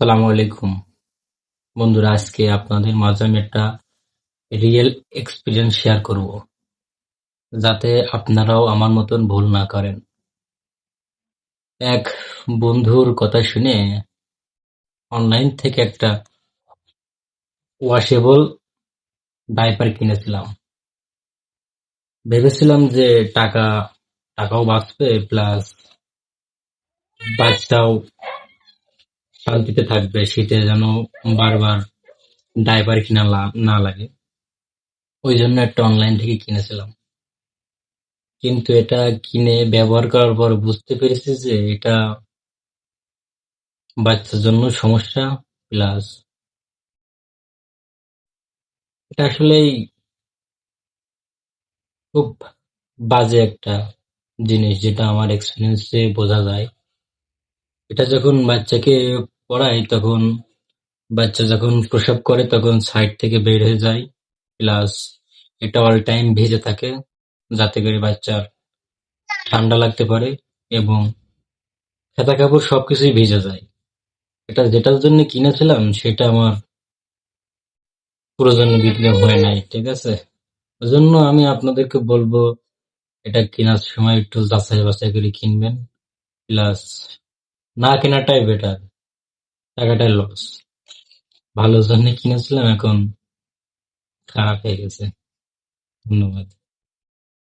সালামু আলাইকুম। বন্ধুরা, আজকে আপনাদের মাঝে আমি একটা রিয়েল এক্সপিরিয়েন্স শেয়ার করব, যাতে আপনারাও আমার মতন ভুল না করেন। এক বন্ধুর কথা শুনে অনলাইন থেকে একটা ওয়াশেবল ডাইপার কিনেছিলাম। ভেবেছিলাম যে টাকা, টাকাও বাঁচবে প্লাস বাচ্চাও শান্তিতে থাকবে, শীতে যেন বারবার ডাইপার কিনা না লাগে। ওই জন্য একটা অনলাইন থেকে কিনেছিলাম। কিন্তু এটা কিনে ব্যবহার করার পর বুঝতে পেরেছি যে এটা বাচ্চার জন্য সমস্যা প্লাস এটা আসলেই খুব বাজে একটা জিনিস যেটা আমার এক্সপিরিয়েন্সে বোঝা যায়। এটা যখন বাচ্চাকে পড়াই তখন বাচ্চা যখন প্রসব করে তখন সাইড থেকে বের হয়ে যায়। প্লাস এটা অল টাইম ভেজে থাকে যাতে করে বাচ্চার ঠান্ডা লাগতে পারে এবং খেতা কাপড় সবকিছুই ভেজে যায়। এটা যেটার জন্য কিনেছিলাম সেটা আমার প্রয়োজন বিক্রি হয় নাই, ঠিক আছে? ওই জন্য আমি আপনাদেরকে বলব, এটা কেনার সময় একটু যাচাই বাছাই করে কিনবেন। প্লাস না কেনাটাই বেটার টাকাটাই লস ভালো জন্য কিনেছিলাম এখন খারাপ হয়ে গেছে। ধন্যবাদ।